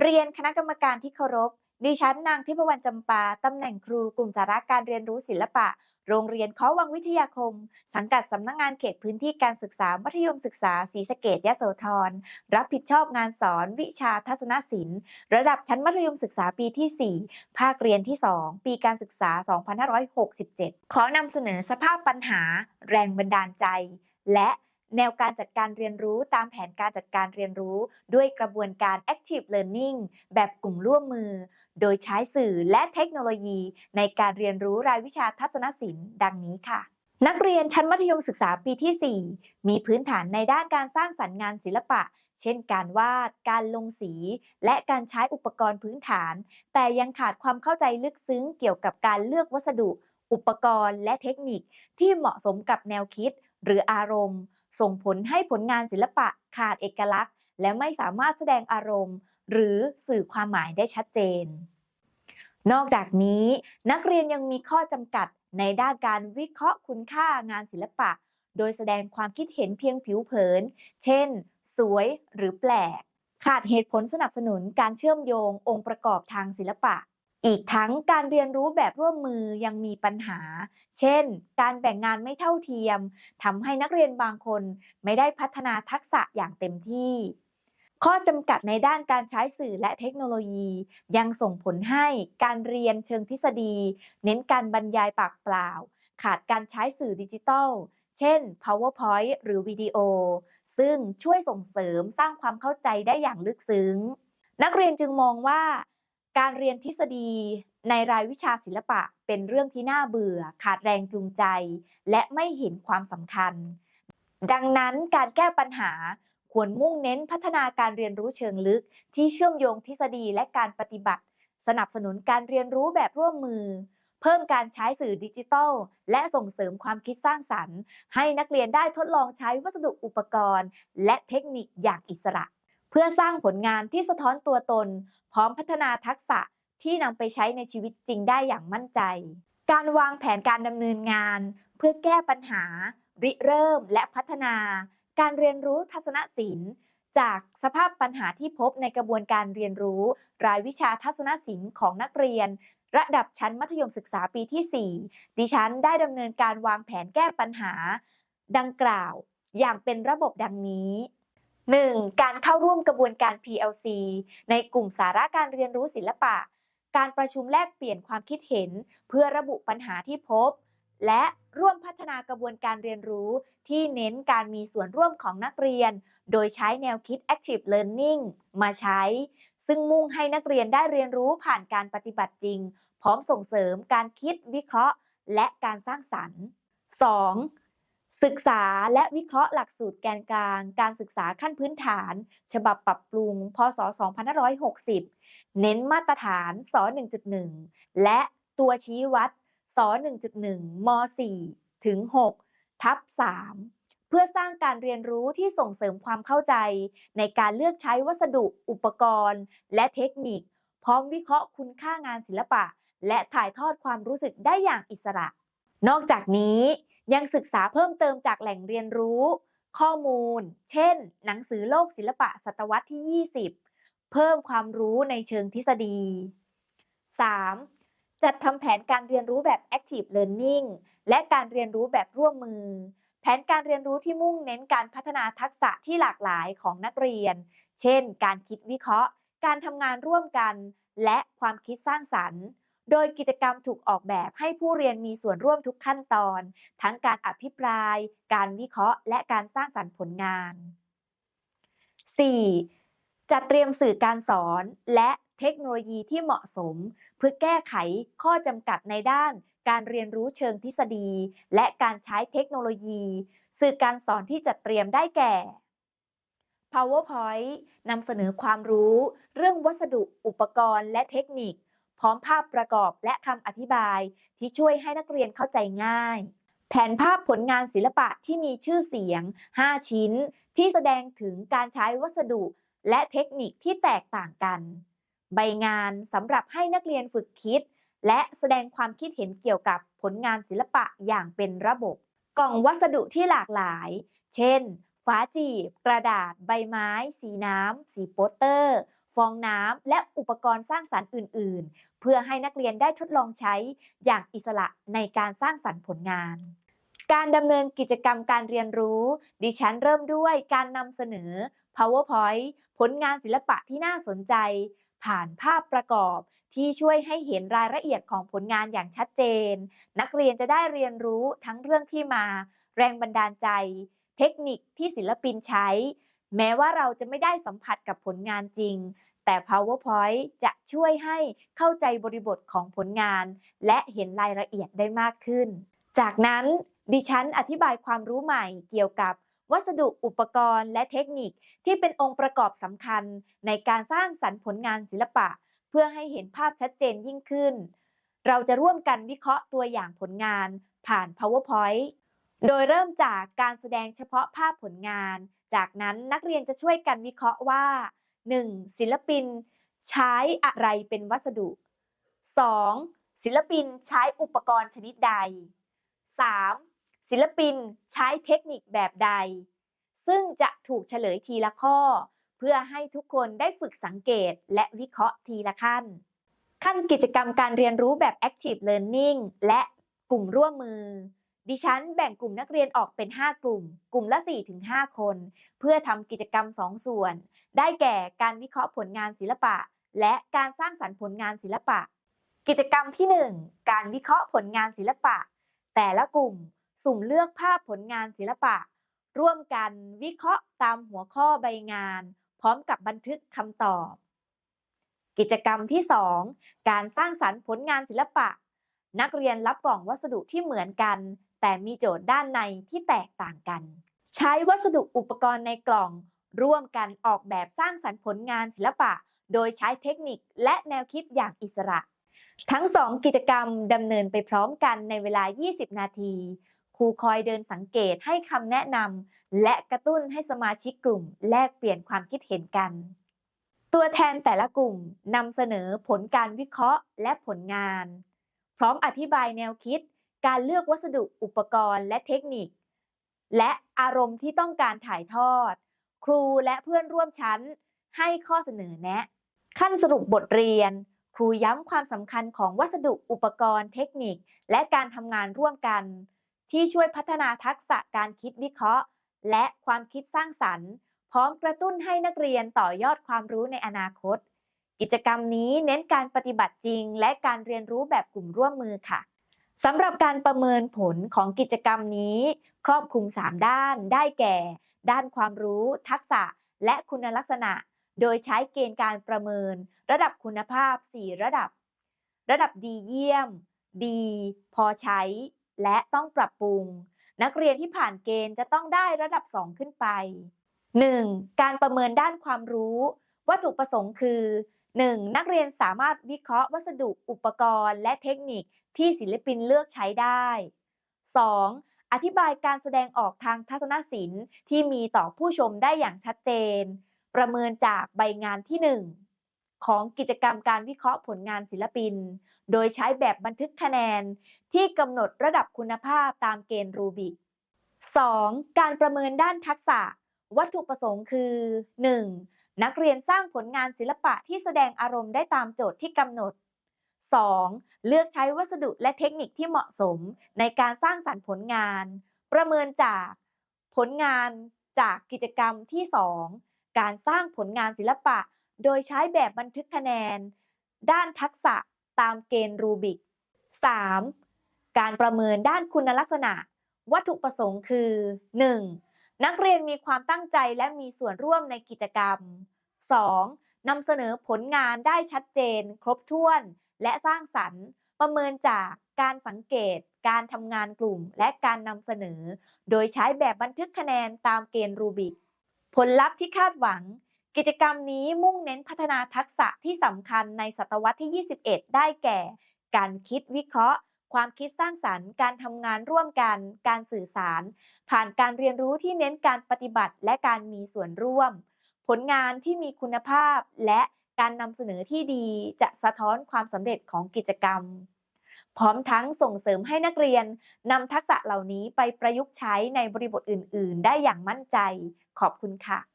เรียนคณะกรรมการที่เคารพ ดิฉันนางทิพวรรณจำปา ตำแหน่งครูกลุ่มสาระการเรียนรู้ศิลปะ โรงเรียนเขาวังวิทยาคม สังกัดสำนักงงานเขตพื้นที่การศึกษา มัธยมศึกษาศรีสะเกดยะโสธร รับผิดชอบงานสอน วิชาทัศนศิลป์ ระดับชั้นมัธยมศึกษาปีที่ 4 ภาคเรียนที่ 2 ปีการศึกษา 2567 ขอนำเสนอสภาพปัญหา แรงบันดาลใจ และ แนวการจัดการเรียนรู้ตามแผนการจัดการเรียนรู้ ด้วยกระบวนการ Active Learning แบบกลุ่มร่วมมือ โดยใช้สื่อและเทคโนโลยี ในการเรียนรู้รายวิชาทัศนศิลป์ ดังนี้ค่ะ นักเรียนชั้นมัธยมศึกษาปีที่ 4 มีพื้นฐานในด้านการสร้างสรรค์งานศิลปะ เช่น การวาด การลงสี และการใช้อุปกรณ์พื้นฐาน แต่ยังขาดความเข้าใจลึกซึ้งเกี่ยวกับการเลือกวัสดุ อุปกรณ์ และเทคนิคที่เหมาะสมกับแนวคิด หรืออารมณ์ ส่งผลให้ผลงานศิลปะขาดเอกลักษณ์ และไม่สามารถแสดงอารมณ์ หรือสื่อความหมายได้ชัดเจน นอกจากนี้นักเรียนยังมีข้อจำกัดในด้านการวิเคราะห์คุณค่างานศิลปะ โดยแสดงความคิดเห็นเพียงผิวเผิน เช่น สวยหรือแปลก ขาดเหตุผลสนับสนุนการเชื่อมโยงองค์ประกอบทางศิลปะ อีกทั้งการเรียนรู้แบบร่วมมือยังมีปัญหา เช่น การแบ่งงานไม่เท่าเทียมทำให้นักเรียนบางคนไม่ได้พัฒนาทักษะอย่างเต็มที่ ข้อจำกัดในด้านการใช้สื่อและเทคโนโลยี ยังส่งผลให้การเรียนเชิงทฤษฎี เน้นการบรรยายปากเปล่า ขาดการใช้สื่อดิจิทัล เช่น PowerPoint หรือวิดีโอ ซึ่งช่วยส่งเสริมสร้างความเข้าใจได้อย่างลึกซึ้ง นักเรียนจึงมองว่า การเรียนทฤษฎีในรายวิชาศิลปะเป็นเรื่องที่น่าเบื่อ ขาดแรงจูงใจ และไม่เห็นความสำคัญ ดังนั้นการแก้ปัญหาควรมุ่งเน้นพัฒนาการเรียนรู้เชิงลึก ที่เชื่อมโยงทฤษฎีและการปฏิบัติ สนับสนุนการเรียนรู้แบบร่วมมือ เพิ่มการใช้สื่อดิจิทัล และส่งเสริมความคิดสร้างสรรค์ ให้นักเรียนได้ทดลองใช้วัสดุอุปกรณ์ และเทคนิคอย่างอิสระ พื่อสร้างผลงานที่สะท้อนตัวตน พร้อมพัฒนาทักษะที่นำไปใช้ในชีวิตจริงได้อย่างมั่นใจ การวางแผนการดำเนินงาน เพื่อแก้ปัญหา ริเริ่มและพัฒนา การเรียนรู้ทัศนศิลป์ จากสภาพปัญหาที่พบในกระบวนการเรียนรู้ รายวิชาทัศนศิลป์ของนักเรียน ระดับชั้นมัธยมศึกษาปีที่ 4 ดิฉันได้ดำเนินการวางแผนแก้ปัญหา ดังกล่าว อย่างเป็นระบบดังนี้ 1. การเข้าร่วมกระบวนการ PLC ในกลุ่มสาระการเรียนรู้ศิลปะ การประชุมแลกเปลี่ยนความคิดเห็น เพื่อระบุปัญหาที่พบ และร่วมพัฒนากระบวนการเรียนรู้ ที่เน้นการมีส่วนร่วมของนักเรียน โดยใช้แนวคิด Active Learning มาใช้ ซึ่งมุ่งให้นักเรียนได้เรียนรู้ผ่านการปฏิบัติจริง พร้อมส่งเสริมการคิดวิเคราะห์ และการสร้างสรรค์ 2. ศึกษาและวิเคราะห์หลักสูตรแกนกลาง การศึกษาขั้นพื้นฐาน ฉบับปรับปรุง พศ 2560 เน้นมาตรฐานส1.1 และตัวชี้วัดส1.1 ม 4 ถึง 6 ทับ 3 เพื่อสร้างการเรียนรู้ที่ส่งเสริมความเข้าใจ ในการเลือกใช้วัสดุ อุปกรณ์ และเทคนิค พร้อมวิเคราะห์คุณค่างานศิลปะ และถ่ายทอดความรู้สึกได้อย่างอิสระ นอกจากนี้ ยังศึกษาเพิ่มเติมจากแหล่งเรียนรู้ ข้อมูล เช่น หนังสือโลกศิลปะศตวรรษที่ 20 เพิ่มความรู้ในเชิงทฤษฎี 3. จัดทำแผนการเรียนรู้แบบ Active Learning และการเรียนรู้แบบร่วมมือ แผนการเรียนรู้ที่มุ่งเน้นการพัฒนาทักษะที่หลากหลายของนักเรียน เช่น การคิดวิเคราะห์ การทำงานร่วมกัน และความคิดสร้างสรรค์ โดยกิจกรรมถูกออกแบบให้ผู้เรียนมีส่วนร่วมทุกขั้นตอน ทั้งการอภิปราย การวิเคราะห์ และการสร้างสรรค์ผลงาน 4. จัดเตรียมสื่อการสอนและเทคโนโลยีที่เหมาะสม เพื่อแก้ไขข้อจำกัดในด้าน การเรียนรู้เชิงทฤษฎี และการใช้เทคโนโลยี สื่อการสอนที่จัดเตรียมได้แก่ PowerPoint นำเสนอความรู้ เรื่องวัสดุอุปกรณ์และเทคนิค ร้อมภาพประกอบและคำอธิบายที่ช่วยให้นักเรียนเข้าใจง่าย แผนภาพผลงานศิลปะที่มีชื่อเสียง 5 ชิ้น ที่แสดงถึงการใช้วัสดุและเทคนิคที่แตกต่างกัน ใบงานสำหรับให้นักเรียนฝึกคิด และแสดงความคิดเห็นเกี่ยวกับผลงานศิลปะอย่างเป็นระบบ กล่องวัสดุที่หลากหลาย เช่นฝาจีบ กระดาษ ใบไม้ สีน้ำ สีโปสเตอร์ ฟองน้ำ และอุปกรณ์สร้างสรรค์อื่น ๆ เพื่อให้นักเรียนได้ทดลองใช้อย่างอิสระในการสร้างสรรค์ผลงาน การดำเนินกิจกรรมการเรียนรู้ ดิฉันเริ่มด้วยการนำเสนอ PowerPoint ผลงานศิลปะที่น่าสนใจ ผ่านภาพประกอบที่ช่วยให้เห็นรายละเอียดของผลงานอย่างชัดเจน นักเรียนจะได้เรียนรู้ทั้งเรื่องที่มา แรงบันดาลใจ เทคนิคที่ศิลปินใช้ แม้ว่าเราจะไม่ได้สัมผัสกับผลงานจริง แต่ PowerPoint จะช่วยให้เข้าใจบริบทของผลงาน และเห็นรายละเอียดได้มากขึ้น จากนั้นดิฉันอธิบายความรู้ใหม่เกี่ยวกับวัสดุอุปกรณ์และเทคนิคที่เป็นองค์ประกอบสำคัญในการสร้างสรรค์ผลงานศิลปะ เพื่อให้เห็นภาพชัดเจนยิ่งขึ้น เราจะร่วมกันวิเคราะห์ตัวอย่างผลงานผ่าน PowerPoint โดยเริ่มจากการแสดงเฉพาะภาพผลงาน จากนั้นนักเรียนจะช่วยกันวิเคราะห์ว่า 1. ศิลปินใช้อะไรเป็นวัสดุ 2. ศิลปินใช้อุปกรณ์ชนิดใด 3. ศิลปินใช้เทคนิคแบบใด ซึ่งจะถูกเฉลยทีละข้อ เพื่อให้ทุกคนได้ฝึกสังเกตและวิเคราะห์ทีละขั้น ขั้นกิจกรรมการเรียนรู้แบบ Active Learning และกลุ่มร่วมมือ ดิฉันแบ่งกลุ่มนักเรียนออกเป็น 5 กลุ่ม กลุ่มละ 4-5 คน เพื่อทำกิจกรรม 2 ส่วน ได้แก่การวิเคราะห์ผลงานศิลปะ และการสร้างสรรค์ผลงานศิลปะ กิจกรรมที่ 1 การวิเคราะห์ผลงานศิลปะ แต่ละกลุ่มสุ่มเลือกภาพผลงานศิลปะ ร่วมกันวิเคราะห์ตามหัวข้อใบงาน พร้อมกับบันทึกคำตอบ กิจกรรมที่ 2 การสร้างสรรค์ผลงานศิลปะ นักเรียนรับกล่องวัสดุที่เหมือนกัน แต่มีโจทย์ด้านในที่แตกต่างกัน ใช้วัสดุอุปกรณ์ในกล่อง ร่วมกันออกแบบสร้างสรรค์ผลงานศิลปะ โดยใช้เทคนิคและแนวคิดอย่างอิสระ ทั้ง2กิจกรรมดำเนินไปพร้อมกันในเวลา 20 นาทีครูคอยเดินสังเกตให้คำแนะนำและกระตุ้นให้สมาชิกกลุ่ม แลกเปลี่ยนความคิดเห็นกัน ตัวแทนแต่ละกลุ่มนำเสนอผลการวิเคราะห์และผลงาน ร้อมอธิบายแนวคิด การเลือกวัสดุอุปกรณ์และเทคนิค และอารมณ์ที่ต้องการถ่ายทอด ครูและเพื่อนร่วมชั้น ให้ข้อเสนอแนะ ขั้นสรุปบทเรียน ครูย้ำความสำคัญของวัสดุอุปกรณ์เทคนิค และการทำงานร่วมกัน ที่ช่วยพัฒนาทักษะการคิดวิเคราะห์ และความคิดสร้างสรรค์ พร้อมกระตุ้นให้นักเรียนต่อยอดความรู้ในอนาคต กิจกรรมนี้เน้นการปฏิบัติจริง และการเรียนรู้แบบกลุ่มร่วมมือค่ะสำหรับการประเมินผลของกิจกรรมนี้ ครอบคลุม 3 ด้าน ได้แก่ ด้านความรู้ ทักษะ และคุณลักษณะ โดยใช้เกณฑ์การประเมิน ระดับคุณภาพ 4 ระดับ ระดับดีเยี่ยม ดี พอใช้ และต้องปรับปรุง นักเรียนที่ผ่านเกณฑ์จะต้องได้ระดับ 2 ขึ้นไป 1. การประเมินด้านความรู้ วัตถุประสงค์คือ 1. นักเรียนสามารถวิเคราะห์วัสดุอุปกรณ์ และเทคนิคที่ศิลปินเลือกใช้ได้ 2. อธิบายการแสดงออกทางทัศนศิลป์ที่มีต่อผู้ชมได้อย่างชัดเจน ประเมินจากใบงานที่ 1 ของกิจกรรมการวิเคราะห์ผลงานศิลปิน โดยใช้แบบบันทึกคะแนน ที่กำหนดระดับคุณภาพตามเกณฑ์รูบิก 2. การประเมินด้านทักษะ วัตถุประสงค์คือ 1. นักเรียนสร้างผลงานศิลปะที่แสดงอารมณ์ได้ตามโจทย์ที่กำหนด 2. เลือกใช้วัสดุและเทคนิคที่เหมาะสมในการสร้างสรรค์ผลงาน ประเมินจากผลงานจากกิจกรรมที่ 2 การสร้างผลงานศิลปะ โดยใช้แบบบันทึกคะแนน ด้านทักษะตามเกณฑ์รูบิก 3. การประเมินด้านคุณลักษณะ วัตถุประสงค์คือ 1. นักเรียนมีความตั้งใจและมีส่วนร่วมในกิจกรรม 2. นำเสนอผลงานได้ชัดเจน ครบถ้วน และสร้างสรรค์ ประเมินจากการสังเกต การทำงานกลุ่ม และการนำเสนอ โดยใช้แบบบันทึกคะแนนตามเกณฑ์รูบิก ผลลัพธ์ที่คาดหวัง กิจกรรมนี้มุ่งเน้นพัฒนาทักษะที่สำคัญในศตวรรษที่ 21 ได้แก่ การคิดวิเคราะห์ ความคิดสร้างสรรค์ การทำงานร่วมกัน การสื่อสาร ผ่านการเรียนรู้ที่เน้นการปฏิบัติและการมีส่วนร่วม ผลงานที่มีคุณภาพและการนำเสนอที่ดีจะสะท้อนความสำเร็จของกิจกรรม พร้อมทั้งส่งเสริมให้นักเรียนนำทักษะเหล่านี้ไปประยุกต์ใช้ในบริบทอื่น ๆ ได้อย่างมั่นใจ ขอบคุณค่ะ